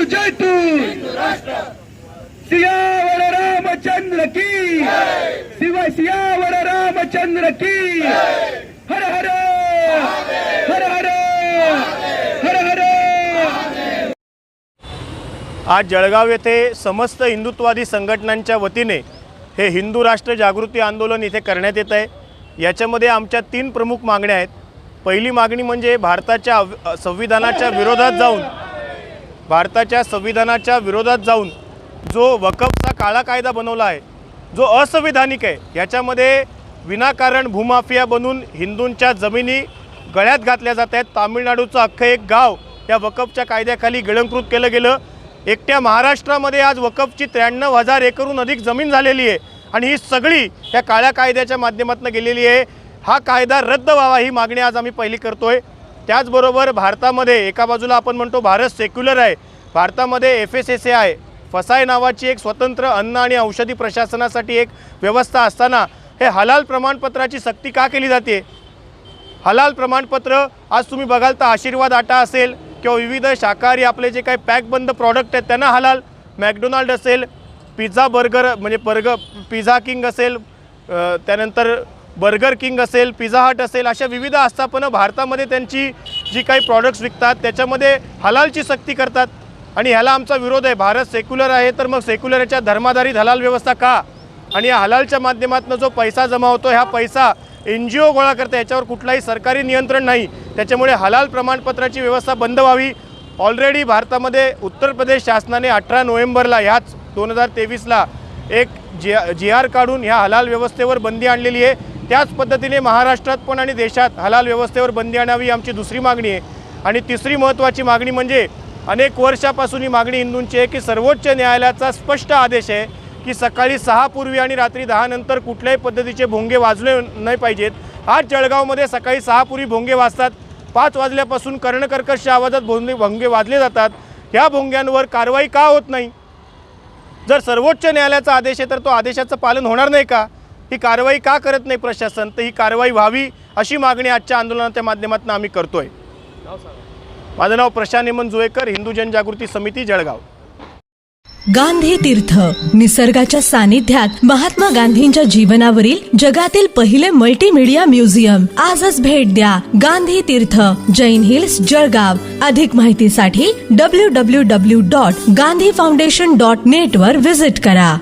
तू जय तू सियावर रामचंद्र की। शिव सियावर रामचंद्र की। हर हर। हर हर। हर हर। आज जळगाव येथे समस्त हिंदुत्ववादी संघटनांच्या वतीने हे हिंदू राष्ट्र जागृती आंदोलन इथे करण्यात येत आहे. याच्यामध्ये आमच्या तीन प्रमुख मागण्या आहेत. पहिली मागणी म्हणजे भारताच्या अव- संविधानाच्या विरोधात जाऊन भारताच्या संविधानाच्या विरोधात जाऊन जो वकफचा काळा कायदा बनवला आहे जो असंविधानिक आहे याच्यामध्ये विनाकारण भूमाफिया बनून हिंदूंच्या जमिनी गळ्यात घातल्या जात आहेत. तामिळनाडूचं अख्खं एक गाव या वकफच्या कायद्याखाली गिळंकृत केलं गेलं. एकट्या महाराष्ट्रामध्ये आज वकफची त्र्याण्णव हजार एकरहून अधिक जमीन झालेली आहे आणि ही सगळी या काळ्या कायद्याच्या माध्यमातून गेलेली आहे. हा कायदा रद्द व्हावा ही मागणी आज आम्ही पहिली करतोय. त्याचबरोबर भारतामध्ये एका बाजूला आपण म्हणतो भारत सेक्युलर आहे. भारतामध्ये एफ एस एस ए आहे. फसाय नावाची एक स्वतंत्र अन्न आणि औषधी प्रशासनासाठी एक व्यवस्था असताना हे हलाल प्रमाणपत्राची सक्ती का केली जाते? हलाल प्रमाणपत्र आज तुम्ही बघाल तर आशीर्वाद आटा असेल किंवा विविध शाकाहारी आपले जे काही पॅकबंद प्रॉडक्ट आहेत त्यांना हलाल. मॅकडोनाल्ड असेल पिझ्झा बर्गर म्हणजे बर्ग पिझ्झा किंग असेल त्यानंतर बर्गर किंग असेल पिझ्झा हट असेल अशा विविध आस्थापनं भारतामध्ये त्यांची जी काही प्रॉडक्ट्स विकतात त्याच्यामध्ये हलालची सक्ती करतात. आणि ह्याला आमचा विरोध आहे. भारत सेक्युलर आहे तर मग सेक्युलरच्या धर्माधारित हलाल व्यवस्था का? आणि या हलालच्या माध्यमातून जो पैसा जमा होतो ह्या पैसा एन जी ओ गोळा करते याच्यावर कुठलाही सरकारी नियंत्रण नाही. त्याच्यामुळे हलाल प्रमाणपत्राची व्यवस्था बंद व्हावी. ऑलरेडी भारतामध्ये उत्तर प्रदेश शासनाने अठरा नोव्हेंबरला ह्याच दोन हजार तेवीसला एक जी जी आर काढून ह्या हलाल व्यवस्थेवर बंदी आणलेली आहे. त्याच पद्धतीने महाराष्ट्रात पण आणि देशात हलाल व्यवस्थेवर बंदी आणावी आमची दुसरी मागणी आहे. आणि तिसरी महत्त्वाची मागणी म्हणजे अनेक वर्षापासून ही मागणी हिंदूंची आहे की सर्वोच्च न्यायालयाचा स्पष्ट आदेश आहे की सकाळी सहा पूर्वी आणि रात्री दहानंतर कुठल्याही पद्धतीचे भोंगे वाजले नाही पाहिजेत. आज जळगावमध्ये सकाळी सहा पूर्वी भोंगे वाजतात. पाच वाजल्यापासून कर्णकर्कश आवाजात भोंगे भोंगे वाजले जातात. ह्या भोंग्यांवर कारवाई का होत नाही? जर सर्वोच्च न्यायालयाचा आदेश आहे तर तो आदेशाचं पालन होणार नाही का? ही कारवाई का करत नाही प्रशासन तर ही कारवाई व्हावी अशी मागणी आजच्या आंदोलनाच्या माध्यमातून आम्ही करतोय. माझं नाव प्रशांत हेमन जुळेकर हिंदू जनजागृती समिती जळगाव. गांधी तीर्थ निसर्गाच्या सानिध्यात महात्मा गांधींच्या जीवनावरील जगातील पहिले मल्टीमीडिया म्युझियम आजच भेट द्या गांधी तीर्थ जैन हिल्स जळगाव. अधिक माहितीसाठी W W W dot Gandhi foundation dot net वर विजिट करा.